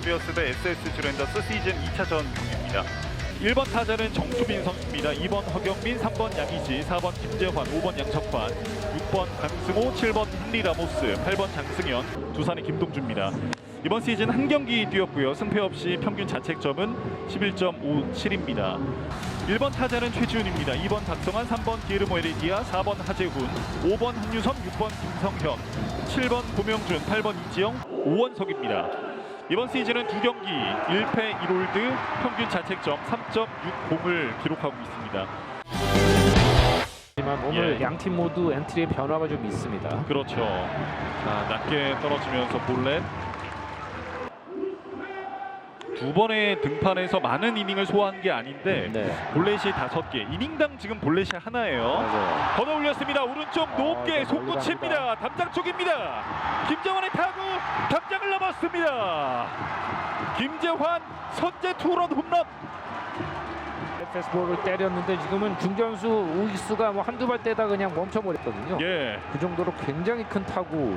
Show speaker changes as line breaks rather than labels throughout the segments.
베어스 대 SS 주랜더스 시즌 2차전 경기입니다. 1번 타자는 정수빈 선수입니다. 2번 허경민, 3번 양의지, 4번 김재환, 5번 양석환, 6번 강승호, 7번 hen리 라모스, 8번 장승현, 두산의 김동주입니다. 이번 시즌 한 경기 뛰었고요. 승패 없이 평균 자책점은 11.57입니다. 1번 타자는 최지훈입니다. 2번 박성환, 3번 기르모 에리디아, 4번 하재훈, 5번 한유섬, 6번 김성현, 7번 고명준, 8번 이지영, 오원석입니다. 이번 시즌은 두 경기 1패 1홀드 평균 자책점 3.60을 기록하고 있습니다.
하지만 오늘
예.
양팀 모두 엔트리의 변화가 좀 있습니다.
그렇죠. 자, 낮게 떨어지면서 볼넷 두 번의 등판에서 많은 이닝을 소화한 게 아닌데
네,
볼넷이 다섯 개, 이닝당 지금 볼넷이 하나예요.
맞아요.
걷어 올렸습니다. 오른쪽 높게
아,
속구칩니다. 담장 쪽입니다. 김재환의 타구 담장을 넘었습니다. 김재환 선제 투런 홈런.
패스볼을 때렸는데 지금은 중견수 우익수가 뭐 한두 발 떼다 그냥 멈춰버렸거든요.
예,
그 정도로 굉장히 큰 타구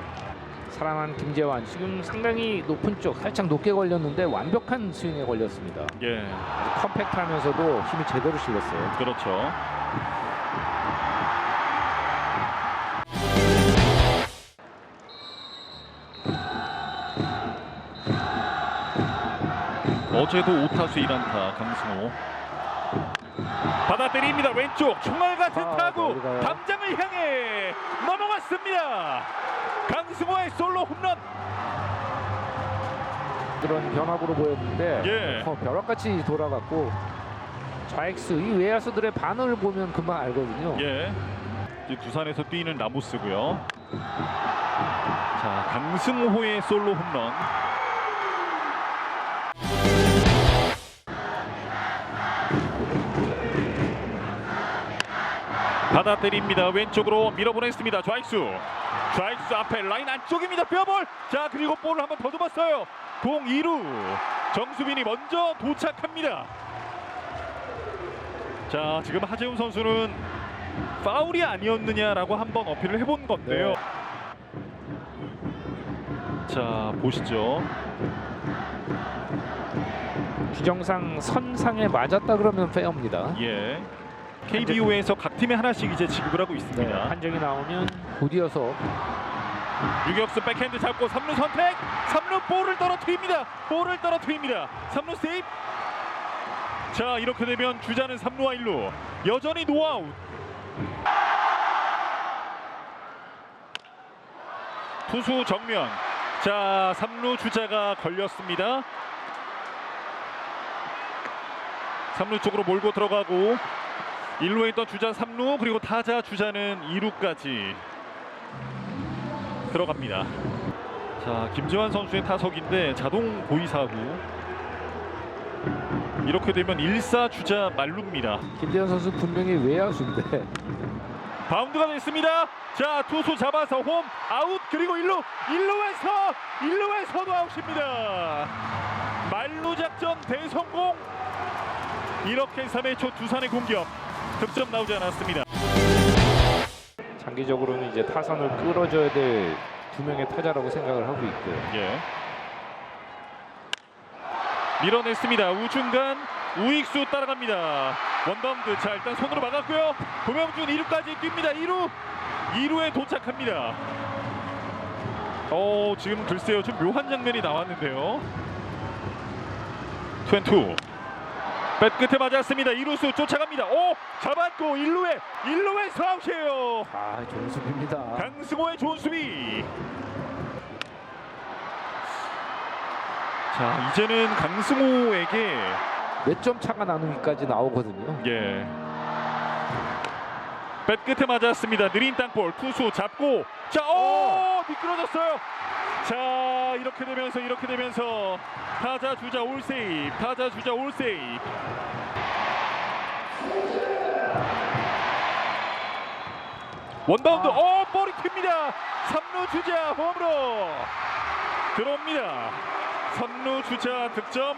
살아난 김재환 지금 상당히 높은 쪽 살짝 높게 걸렸는데 완벽한 스윙에 걸렸습니다.
예,
아주 컴팩트하면서도 힘이 제대로 실렸어요.
그렇죠. 어제도 5타수 1안타 강승호 받아 때립니다 왼쪽 총알 같은
아,
타구. 담장을 향해 넘어갔습니다 강승호의 솔로 홈런
그런 변화구로 보였는데
예.
어, 벼락같이 돌아갔고 좌익수 이 외야수들의 반응을 보면 금방 알거든요.
예. 이제 두산에서 뛰는 라모스고요. 자, 강승호의 솔로 홈런. 받아 때립니다. 왼쪽으로 밀어보냈습니다. 좌익수. 좌익수 앞에 라인 안쪽입니다. 뼈볼. 자, 그리고 볼을 한번 더듬었어요. 공 2루. 정수빈이 먼저 도착합니다. 자, 지금 하재훈 선수는 파울이 아니었느냐라고 한번 어필을 해본 건데요. 자, 보시죠.
규정상 선상에 맞았다 그러면 페어입니다.
예. KBO에서 각 팀에 하나씩 이제 지급을 하고
네,
있습니다.
판정이 나오면 곧이어서
유격수 백핸드 잡고 3루 선택. 3루 볼을 떨어뜨립니다. 볼을 떨어뜨립니다. 3루 세이프. 자, 이렇게 되면 주자는 3루와 1루. 여전히 노아웃. 투수 정면. 자, 3루 주자가 걸렸습니다. 3루 쪽으로 몰고 들어가고 1루에 있던 주자 3루 그리고 타자 주자는 2루까지 들어갑니다. 자, 김재환 선수의 타석인데 자동 고의 사구. 이렇게 되면 1사 주자 말루입니다.
김대현 선수 분명히 외야수인데
바운드가 됐습니다. 자, 투수 잡아서 홈 아웃 그리고 1루 1루에서 1루에서도 아웃입니다. 말루 작전 대성공. 이렇게 3회 초 두산의 공격 득점 나오지 않았습니다.
장기적으로는 이제 타선을 끌어줘야 될 두 명의 타자라고 생각을 하고 있고요.
예. 밀어냈습니다. 우중간 우익수 따라갑니다. 원바운드 자 일단 손으로 막았고요. 고명준 2루까지 뜁니다. 2루 2루에 도착합니다. 어 지금 글쎄요 좀 묘한 장면이 나왔는데요. 트웬투 뱃 끝에 맞았습니다. 2루수 쫓아갑니다. 오 잡았고 1루에 1루에서 아웃이에요.
아, 좋은 수비입니다.
강승호의 좋은 수비. 자 이제는 강승호에게
몇 점 차가 나누기까지 나오거든요.
예. 뱃 끝에 맞았습니다. 느린 땅볼 투수 잡고 자오 미끄러졌어요. 자 이렇게 되면서 이렇게 되면서 타자 주자 올 세이브 타자 주자 올 세이브 원바운드
아.
어 볼이 튑니다. 3루 주자 홈으로. 들어옵니다. 3루 주자 득점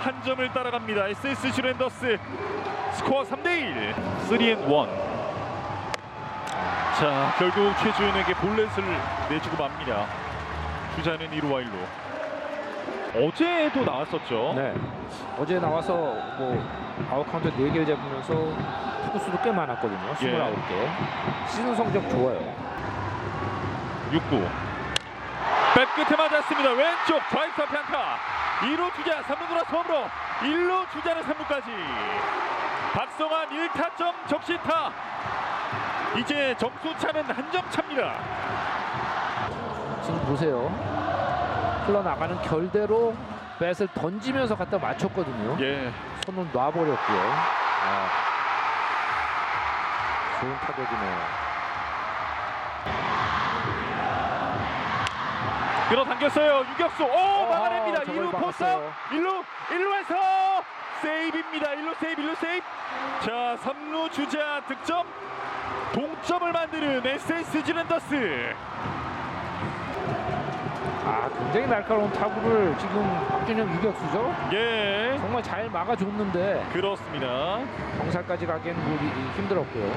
한 점을 따라갑니다. SS 슈렌더스. 스코어 3대1 3앤1 자 결국 최주현에게 볼넷을 내주고 맙니다 주자는 1루와 1루 어제도 나왔었죠.
네. 어제 나와서 뭐 아웃 카운트 4개를 잡으면서 투구수도 꽤 많았거든요.
예.
29개. 시즌 성적 좋아요.
6구. 백 끝에 맞았습니다. 왼쪽 좌익수 앞에 안타. 2루 주자 3루 돌아서으로 1루 주자는 3루까지. 박성환 1타점 적시타. 이제 점수 차는 한 점 차입니다.
지금 보세요. 흘러나가는 결대로 배트를 던지면서 갖다 맞췄거든요.
예.
손을 놔버렸고요. 아, 좋은 타격이네요.
끌어당겼어요. 유격수. 오 막아냅니다.
어, 저걸
2루 포스.
막았어요.
1루 1루에서 세이브입니다. 1루 세이브 1루 세이브. 자 3루 주자 득점. 동점을 만드는 SSG 랜더스.
아, 굉장히 날카로운 타구를 지금 박준영 유격수죠.
예.
정말 잘 막아줬는데
그렇습니다.
경살까지 가기엔 무리 힘들었고요.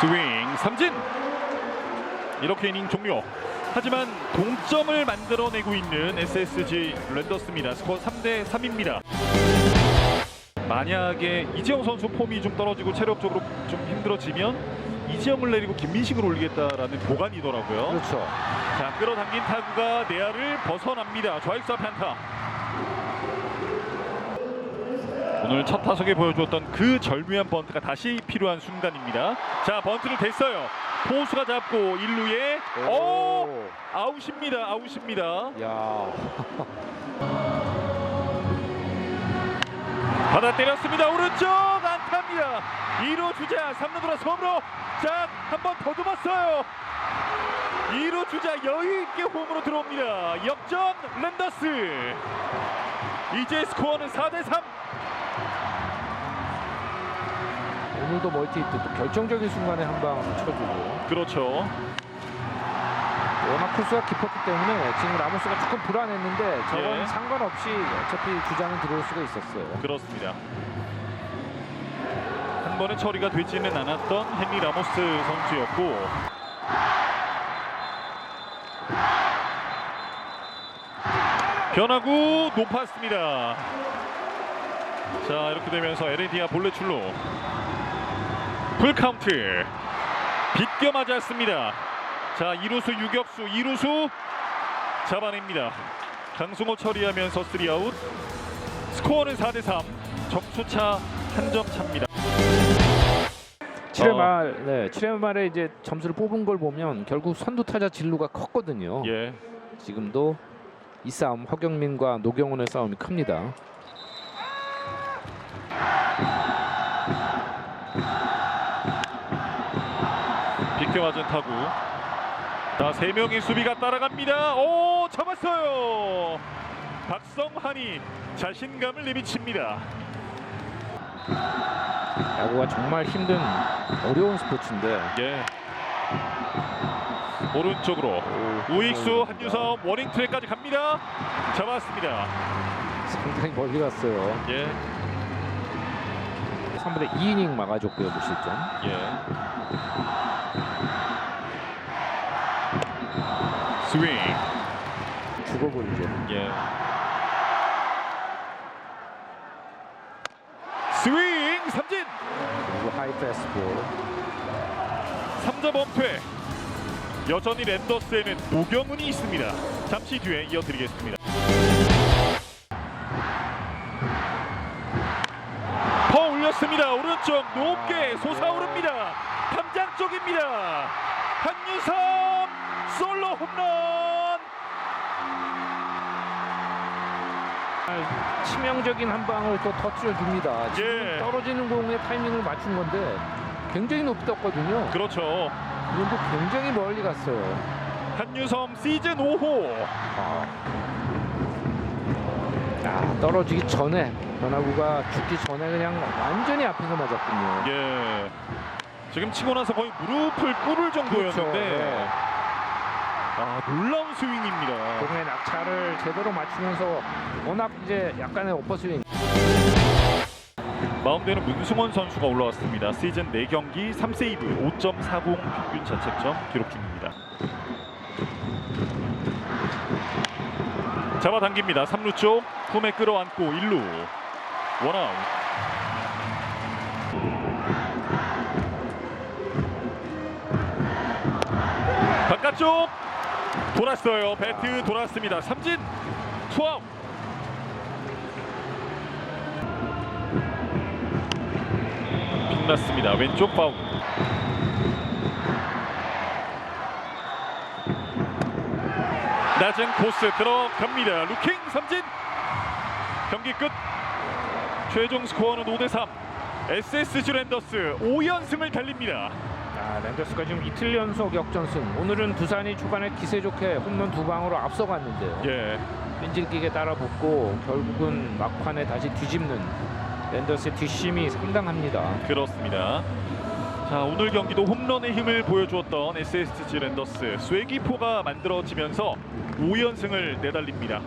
스윙 삼진. 이렇게 이닝 종료. 하지만 동점을 만들어내고 있는 SSG 랜더스입니다. 스코어 3대 3입니다. 만약에 이재영 선수 폼이 좀 떨어지고 체력적으로 좀 힘들어지면 이재영을 내리고 김민식을 올리겠다라는 보관이더라고요.
그렇죠.
자 끌어당긴 타구가 내야를 벗어납니다. 좌익수 앞에 안타. 오늘 첫 타석에 보여주었던 그 절묘한 번트가 다시 필요한 순간입니다. 자 번트를 댔어요. 포수가 잡고 1루에 오 아웃입니다. 아웃입니다.
야,
받아 때렸습니다. 오른쪽 안타입니다. 2루 주자 3루 돌아 섬으로 자 한 번 더듬었어요. 2루 주자 여유 있게 홈으로 들어옵니다. 역전 랜더스. 이제 스코어는 4대 3.
오늘도 멀티히트 또 결정적인 순간에 한 방 쳐주고
그렇죠.
워낙 코스가 깊었기 때문에 지금 라모스가 조금 불안했는데 저건
예.
상관없이 어차피 주장은 들어올 수가 있었어요.
그렇습니다. 한 번에 처리가 되지는 않았던 헨리 라모스 선수였고 변화구 높았습니다. 자 이렇게 되면서 에레디아 볼레 출루 풀 카운트 빗겨 맞았습니다. 자 이루수 유격수 이루수 잡아냅니다. 강승호 처리하면서 3아웃 스코어는 4대 3 점수차 한 점 차입니다.
7회
어.
말, 네, 7회 말에 이제 점수를 뽑은 걸 보면 결국 선두 타자 진루가 컸거든요.
예.
지금도 이 싸움 허경민과 노경훈의 싸움이 큽니다.
비껴 맞은 타구. 자, 세 명의 수비가 따라갑니다. 오, 잡았어요. 박성환이 자신감을 내비칩니다.
야구가 정말 힘든 어려운 스포츠인데
예. 오른쪽으로 우익수 한유섬 워닝 트랙까지 갑니다. 잡았습니다.
상당히 멀리 갔어요.
예.
3분의 2이닝 막아줬고요, 무실점.
예. 스윙.
죽어버리죠.
예. 스윙 삼진.
그리고 하이 패스볼.
3자 범퇴. 여전히 랜더스에는 노경훈이 있습니다. 잠시 뒤에 이어드리겠습니다. 퍼 올렸습니다. 오른쪽 높게 솟아오릅니다. 담장 쪽입니다. 한유섬 솔로 홈런.
치명적인 한 방을 또 터트려 줍니다. 지금
예.
떨어지는 공의 타이밍을 맞춘 건데 굉장히 높이 떴거든요.
그렇죠.
그런데 굉장히 멀리 갔어요.
한유섬 시즌 5호.
아, 아, 떨어지기 전에 변화구가 죽기 전에 그냥 완전히 앞에서 맞았군요.
예. 지금 치고 나서 거의 무릎을 꿇을 정도였는데
그렇죠. 네.
아 놀라운 스윙입니다.
공의 낙차를 제대로 맞추면서 워낙 이제 약간의 오퍼스윙
마운드에는 문승원 선수가 올라왔습니다. 시즌 4경기 3세이브 5.40 평균 자책점 기록 중입니다. 잡아당깁니다. 3루 쪽 품에 끌어안고 1루 원아웃. 바깥쪽 돌았어요. 배트 돌았습니다. 삼진 투아웃. 빗났습니다. 왼쪽 파울. 낮은 코스 들어갑니다. 루킹 삼진. 경기 끝. 최종 스코어는 5대 3. SSG 랜더스 5연승을 달립니다.
아, 랜더스가 지금 이틀 연속 역전승. 오늘은 두산이 초반에 기세 좋게 홈런 두 방으로 앞서갔는데요.
예.
끈질기게 따라 붙고 결국은 막판에 다시 뒤집는 랜더스의 뒷심이 상당합니다.
그렇습니다. 자 오늘 경기도 홈런의 힘을 보여주었던 SSG 랜더스 쐐기포가 만들어지면서 5연승을 내달립니다.